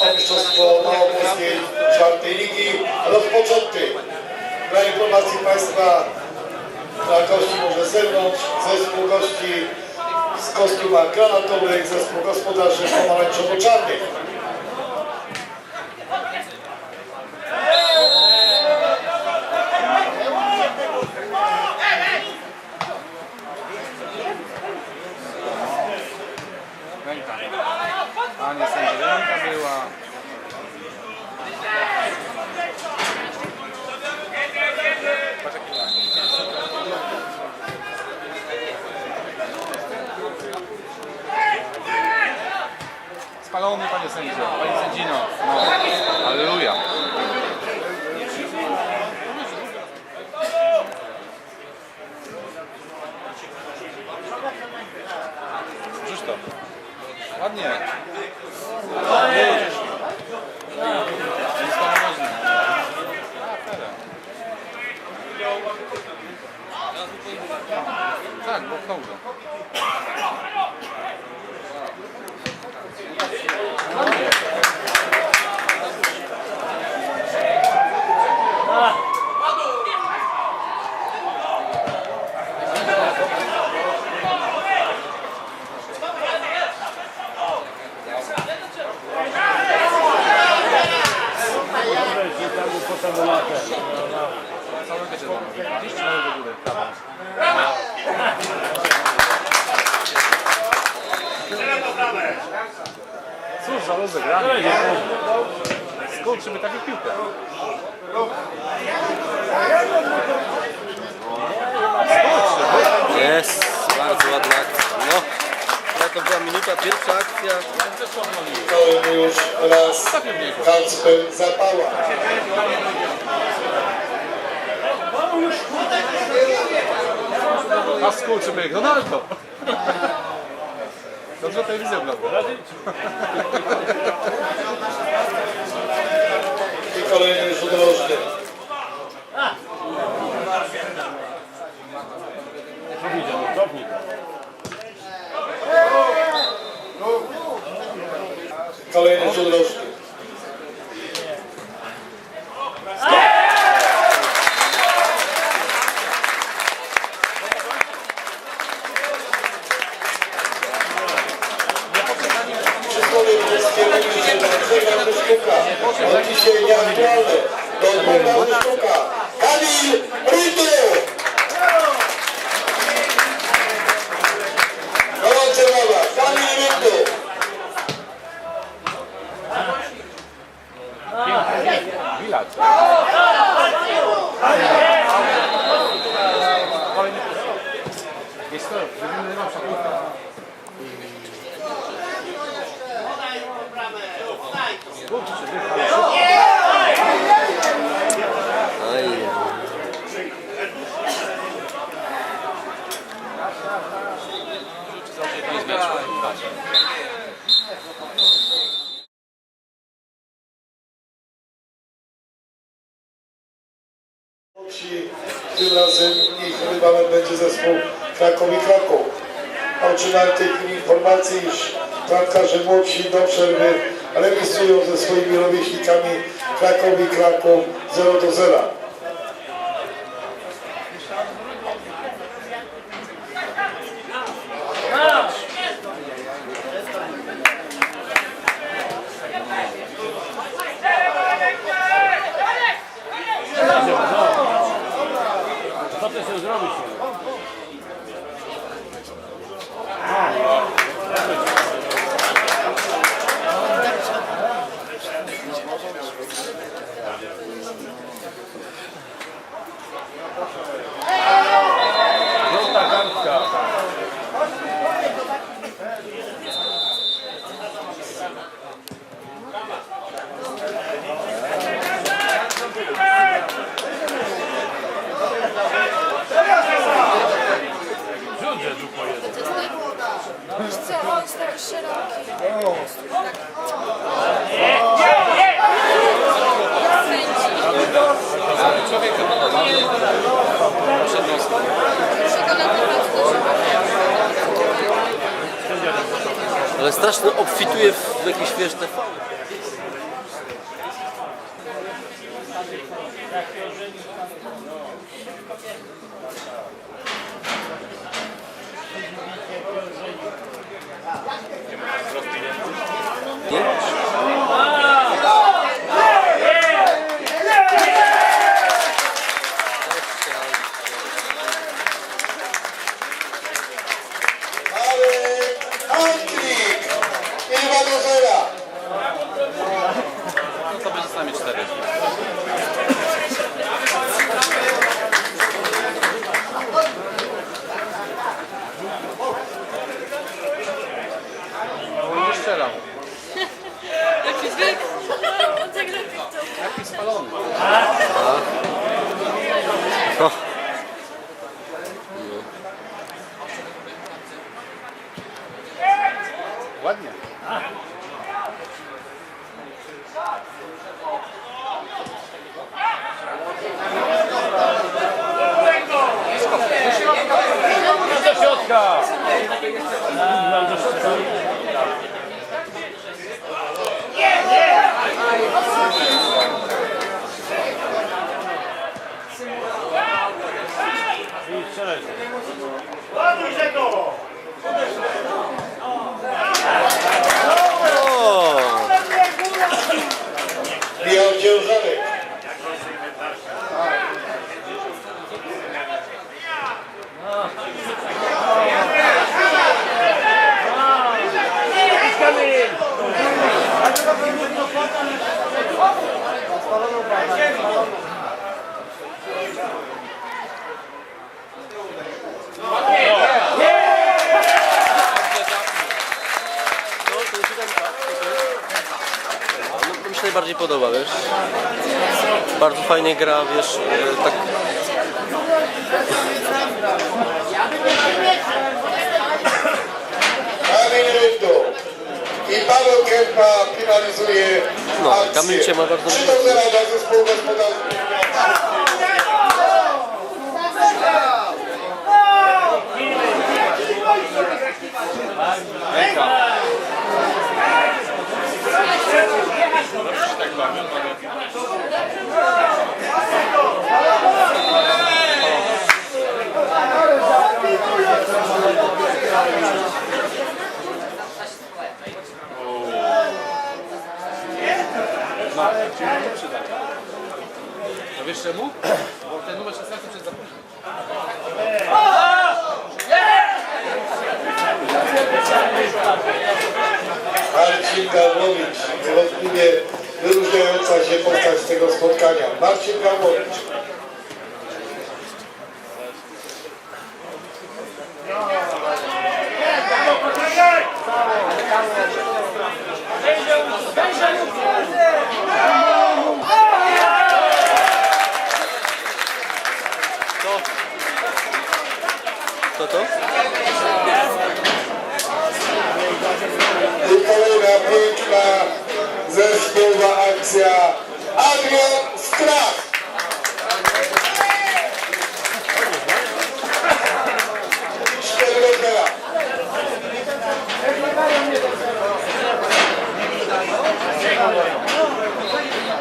o Mistrzostwo Małopolskiej czwartej ligi rozpoczęty. Dla informacji Państwa dla gości może zewnątrz, zespół gości z kostiumach granatowych, zespół gospodarzy pomarańczowo-czarnych. Испания ładna akcja. No, ale to była minuta, pierwsza akcja. Kolejny już raz Kacper Zapała. A skurczybyk, Ronaldo! Dobrze telewizję ogląda. I kolejny rzut rożny. Kolejny rzut rożny. Przysłowie polskie mówi, że Andrzej to sztuka. On dzisiaj nieaktualny. To sztuka. Kamil Rydu! Gorące brawa. Kamil Rydu! Bilard. Kolejny Jest to, zrobimy lepsza piłka. Kurczę, wypchał. Aj, Ci tym razem ich rywalem będzie zespół Krakowi Kraków. Otrzymałem w tej chwili informację, iż bramkarze młodsi do przerwy remisują ze swoimi rówieśnikami Krakowi Kraków 0 do 0. obfituje w jakieś wiesz, te fauły. Nie? Ale Antrik! I 2 do 0. No to będzie z nami cztery. Nie strzelał. Jaki zwyk? On tak lepiej to. Jaki spalony. Ładnie. Do środka! Mam do środka. I strzelaj. O! Michał Ciężarek. Kamil! No, to jest siódemka. No, to mi się najbardziej podoba, wiesz? Bardzo fajnie gra, wiesz, e, tak... I Paweł Kępa finalizuje No. Kamil cię ma bardzo 3 do 0 dla zespołu gospodarczego. A wiesz czemu? Bo ten numer 16 przez Co to? Kolejna piękna zespołowa akcja.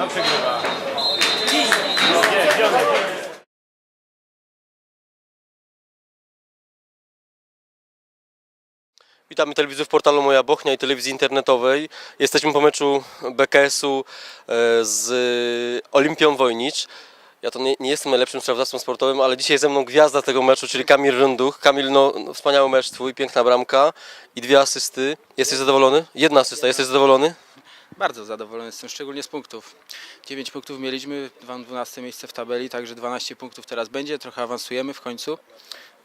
No przegrywa. Nie, dzionek. Witamy portalu Moja Bochnia i telewizji internetowej. Jesteśmy po meczu BKS-u e, z Olimpią Wojnicz. Ja to nie, nie jestem najlepszym sprawdawcą sportowym, ale dzisiaj ze mną gwiazda tego meczu, czyli Kamil Runduch. Kamil, no, no wspaniały mecz twój, piękna bramka i dwie asysty. Jesteś zadowolony? Jedna asysta, jesteś zadowolony? Bardzo zadowolony jestem, szczególnie z punktów. 9 punktów mieliśmy, dwa- 12 miejsce w tabeli, także 12 punktów teraz będzie, trochę awansujemy w końcu.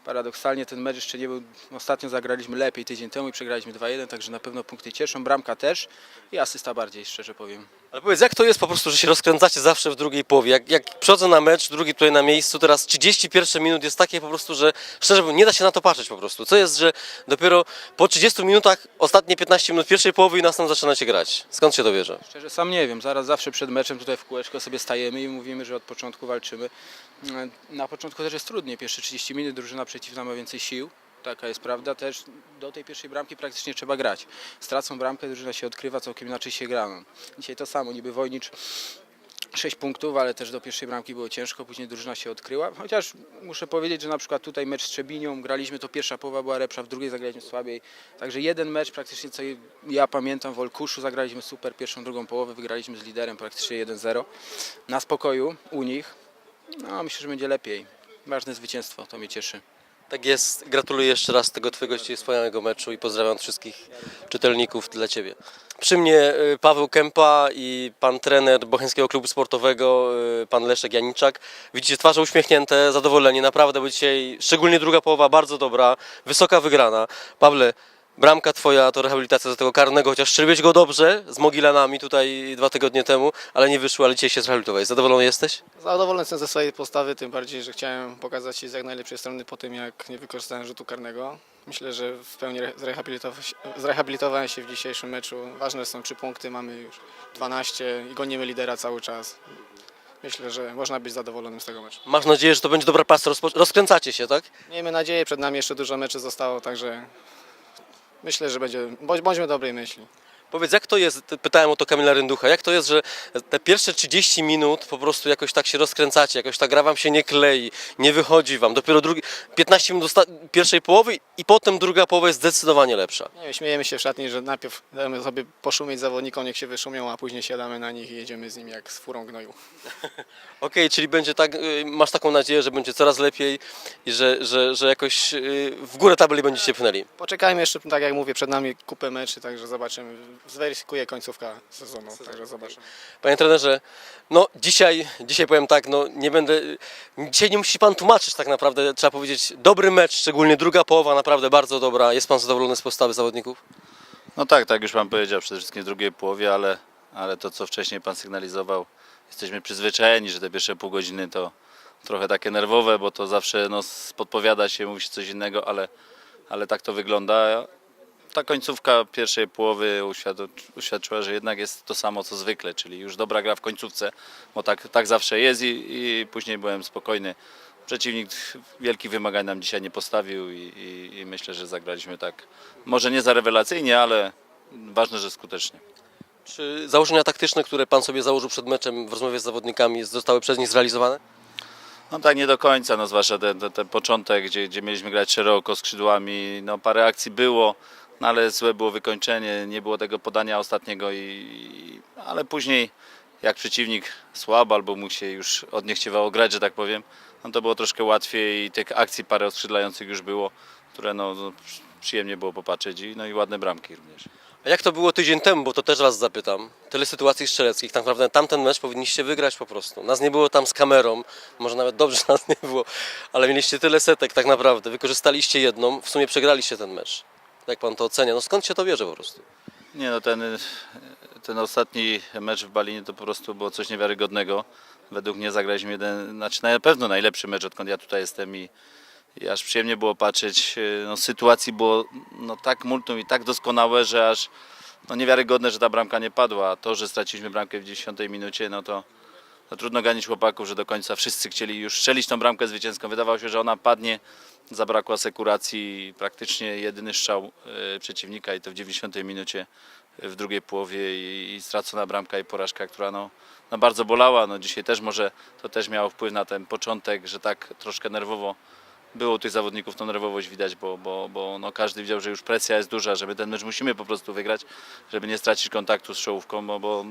Paradoksalnie ten mecz jeszcze nie był, ostatnio zagraliśmy lepiej tydzień temu i przegraliśmy 2-1, także na pewno punkty cieszą, bramka też i asysta bardziej, szczerze powiem. Ale powiedz, jak to jest po prostu, że się rozkręcacie zawsze w drugiej połowie? Jak, jak przychodzę na mecz, drugi tutaj na miejscu, teraz 31 minut jest takie po prostu, że szczerze mówiąc, nie da się na to patrzeć po prostu. Co jest, że dopiero po 30 minutach, ostatnie 15 minut pierwszej połowy i następnie zaczynacie grać? Skąd się to bierze? Szczerze sam nie wiem, zaraz zawsze przed meczem tutaj w kółeczko sobie stajemy i mówimy, że od początku walczymy. Na początku też jest trudniej, pierwsze 30 minut drużyna przeciwna ma więcej sił, taka jest prawda. Też do tej pierwszej bramki praktycznie trzeba grać. Stracą bramkę, drużyna się odkrywa, całkiem inaczej się gra. No. Dzisiaj to samo, niby Wojnicz 6 punktów, ale też do pierwszej bramki było ciężko, później drużyna się odkryła. Chociaż muszę powiedzieć, że na przykład tutaj mecz z Trzebinią graliśmy, to pierwsza połowa była lepsza, w drugiej zagraliśmy słabiej. Także jeden mecz praktycznie, co ja pamiętam, w Olkuszu zagraliśmy super pierwszą, drugą połowę, wygraliśmy z liderem praktycznie 1-0. Na spokoju u nich. No myślę, że będzie lepiej. Ważne zwycięstwo, to mnie cieszy. Tak jest. Gratuluję jeszcze raz tego Twojego wspaniałego meczu i pozdrawiam wszystkich czytelników dla Ciebie. Przy mnie y, Paweł Kępa i pan trener Bocheńskiego Klubu Sportowego, y, pan Leszek Janiczak. Widzicie twarze uśmiechnięte, zadowoleni. Naprawdę, bo dzisiaj szczególnie druga połowa bardzo dobra, wysoka wygrana. Pawle, bramka Twoja to rehabilitacja do tego karnego, chociaż strzeliłeś go dobrze z Mogilanami tutaj dwa tygodnie temu, ale nie wyszło, ale dzisiaj się zrehabilitowałeś. Zadowolony jesteś? Zadowolony jestem ze swojej postawy, tym bardziej, że chciałem pokazać się z jak najlepszej strony po tym, jak nie wykorzystałem rzutu karnego. Myślę, że w pełni re- zrehabilitowa- zrehabilitowałem się w dzisiejszym meczu. Ważne są trzy punkty, mamy już 12 i gonimy lidera cały czas. Myślę, że można być zadowolonym z tego meczu. Masz nadzieję, że to będzie dobra pasa, rozpo- rozkręcacie się, tak? Miejmy nadzieję, przed nami jeszcze dużo meczy zostało, także myślę, że będzie, bądź, bądźmy dobrej myśli. Powiedz, jak to jest, pytałem o to Kamila Rynducha, jak to jest, że te pierwsze 30 minut po prostu jakoś tak się rozkręcacie, jakoś ta gra wam się nie klei, nie wychodzi wam, dopiero drugi, 15 minut pierwszej połowy i potem druga połowa jest zdecydowanie lepsza. Nie wiem, śmiejemy się w szatni, że najpierw dajemy sobie poszumieć zawodnikom, niech się wyszumią, a później siadamy na nich i jedziemy z nimi jak z furą gnoju. Okej, czyli będzie tak, y, masz taką nadzieję, że będzie coraz lepiej i że, że, że jakoś y, w górę tabeli będziecie pchnęli. Poczekajmy jeszcze, tak jak mówię, przed nami kupę meczy, także zobaczymy. Zweryfikuje końcówka sezonu, także zobaczymy. Panie trenerze, no dzisiaj, dzisiaj powiem tak, no nie będę, dzisiaj nie musi pan tłumaczyć tak naprawdę, trzeba powiedzieć, dobry mecz, szczególnie druga połowa, naprawdę bardzo dobra. Jest pan zadowolony z postawy zawodników? No tak, tak już Pan powiedział, przede wszystkim w drugiej połowie, ale, ale to co wcześniej Pan sygnalizował, jesteśmy przyzwyczajeni, że te pierwsze pół godziny to trochę takie nerwowe, bo to zawsze no, podpowiada się, mówi się coś innego, ale, ale tak to wygląda. Ta końcówka pierwszej połowy uświad- uświadczyła, że jednak jest to samo co zwykle, czyli już dobra gra w końcówce, bo tak, tak zawsze jest i, i później byłem spokojny. Przeciwnik wielkich wymagań nam dzisiaj nie postawił i, i, i myślę, że zagraliśmy tak, może nie za rewelacyjnie, ale ważne, że skutecznie. Czy założenia taktyczne, które pan sobie założył przed meczem w rozmowie z zawodnikami, zostały przez nich zrealizowane? No tak nie do końca, no zwłaszcza ten, ten, ten początek, gdzie, gdzie mieliśmy grać szeroko skrzydłami, no parę akcji było, no ale złe było wykończenie, nie było tego podania ostatniego, i, ale później jak przeciwnik słabo albo mu się już od nie chciało grać, że tak powiem, no to było troszkę łatwiej i tych akcji parę oskrzydlających już było, które no, no przyjemnie było popatrzeć i, no i ładne bramki również. A jak to było tydzień temu, bo to też was zapytam. Tyle sytuacji strzeleckich, tak naprawdę tamten mecz powinniście wygrać po prostu. Nas nie było tam z kamerą, może nawet dobrze nas nie było, ale mieliście tyle setek tak naprawdę. Wykorzystaliście jedną, w sumie przegraliście ten mecz. Jak pan to ocenia? No skąd się to bierze po prostu? Nie no, ten, ten ostatni mecz w Balinie to po prostu było coś niewiarygodnego. Według mnie zagraliśmy jeden, znaczy na pewno najlepszy mecz odkąd ja tutaj jestem i, i aż przyjemnie było patrzeć. No, sytuacji było no, tak multum i tak doskonałe, że aż no, niewiarygodne, że ta bramka nie padła. A to, że straciliśmy bramkę w 10 minucie, no to, trudno ganić chłopaków, że do końca wszyscy chcieli już strzelić tą bramkę zwycięską. Wydawało się, że ona padnie. Zabrakło asekuracji, praktycznie jedyny strzał e, przeciwnika i to w 90 minucie w drugiej połowie i, i stracona bramka i porażka, która no, no bardzo bolała. No dzisiaj też może to też miało wpływ na ten początek, że tak troszkę nerwowo było tych zawodników tą nerwowość widać, bo, bo, bo no każdy widział, że już presja jest duża, żeby ten mecz musimy po prostu wygrać, żeby nie stracić kontaktu z czołówką, bo, bo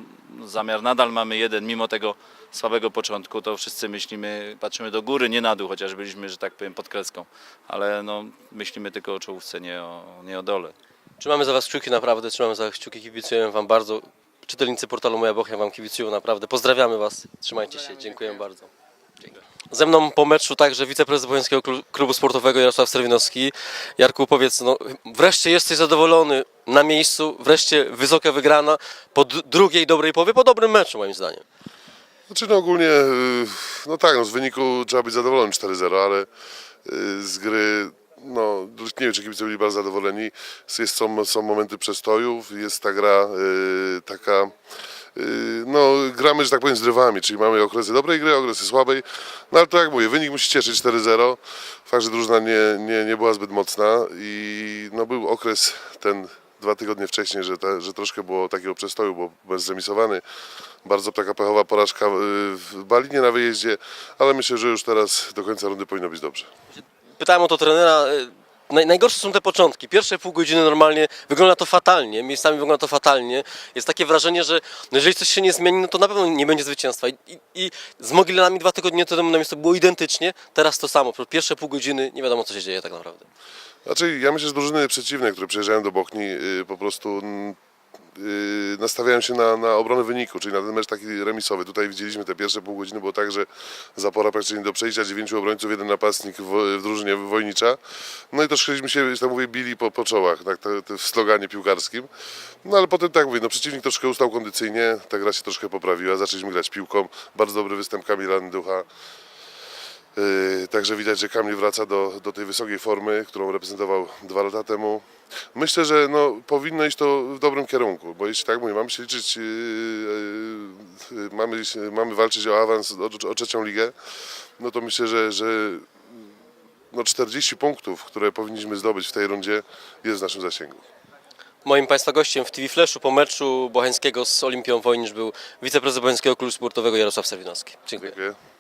zamiar nadal mamy jeden, mimo tego słabego początku, to wszyscy myślimy, patrzymy do góry, nie na dół, chociaż byliśmy, że tak powiem, pod kreską, ale no, myślimy tylko o czołówce, nie o, nie o dole. Trzymamy za was kciuki naprawdę, trzymamy za was kciuki, kibicujemy wam bardzo. Czytelnicy portalu Moja Bochnia wam kibicują naprawdę. Pozdrawiamy was, trzymajcie się, dziękuję bardzo. Ze mną po meczu także wiceprezes Wojenskiego Klu- Klubu Sportowego Jarosław Serwinowski. Jarku, powiedz, no, wreszcie jesteś zadowolony na miejscu, wreszcie wysoka wygrana po drugiej dobrej połowie, po dobrym meczu moim zdaniem. Znaczy no ogólnie, y, no tak, no z wyniku trzeba być zadowolonym 4-0, ale y, z gry, no nie wiem czy kibice byli bardzo zadowoleni. Jest, są, są momenty przestojów, jest ta gra y, taka no, gramy, że tak powiem, z rywami, czyli mamy okresy dobrej gry, okresy słabej, no ale to jak mówię, wynik musi cieszyć 4-0, fakt, że drużyna nie, nie, nie była zbyt mocna i no, był okres ten dwa tygodnie wcześniej, że, te, że troszkę było takiego przestoju, bo byłem zremisowany, bardzo taka pechowa porażka yy, w Balinie na wyjeździe, ale myślę, że już teraz do końca rundy powinno być dobrze. Pytałem o to trenera. Y, Naj, najgorsze są te początki. Pierwsze pół godziny normalnie wygląda to fatalnie, miejscami wygląda to fatalnie. Jest takie wrażenie, że no jeżeli coś się nie zmieni, no to na pewno nie będzie zwycięstwa. I, i, i z Mogilenami dwa tygodnie temu na miejscu było identycznie, teraz to samo. Pierwsze pół godziny nie wiadomo co się dzieje tak naprawdę. Znaczy, ja myślę, że drużyny przeciwne, które przyjeżdżają do Bochni, yy, po prostu nastawiają się na, na obronę wyniku, czyli na ten mecz taki remisowy. Tutaj widzieliśmy te pierwsze pół godziny, było tak, że zapora praktycznie do przejścia, dziewięciu obrońców, jeden napastnik w, w drużynie wojnicza. No i troszkęśmy się, tak mówię, bili po, po czołach, tak, w sloganie piłkarskim. No ale potem tak mówię, no przeciwnik troszkę ustał kondycyjnie, ta gra się troszkę poprawiła, zaczęliśmy grać piłką. Bardzo dobry występ Kamila Nducha. Yy, Także widać, że Kamil wraca do, do tej wysokiej formy, którą reprezentował dwa lata temu. Myślę, że no, powinno iść to w dobrym kierunku, bo jeśli tak mówię, mamy się liczyć, yy, yy, mamy, mamy walczyć o awans, o, o trzecią ligę, no to myślę, że, że no 40 punktów, które powinniśmy zdobyć w tej rundzie jest w naszym zasięgu. Moim Państwa gościem w TV Flashu po meczu Bocheńskiego z Olimpią Wojnicz był wiceprezes Bocheńskiego Klubu Sportowego Jarosław Sawinowski. Dziękuję. Dziękuję.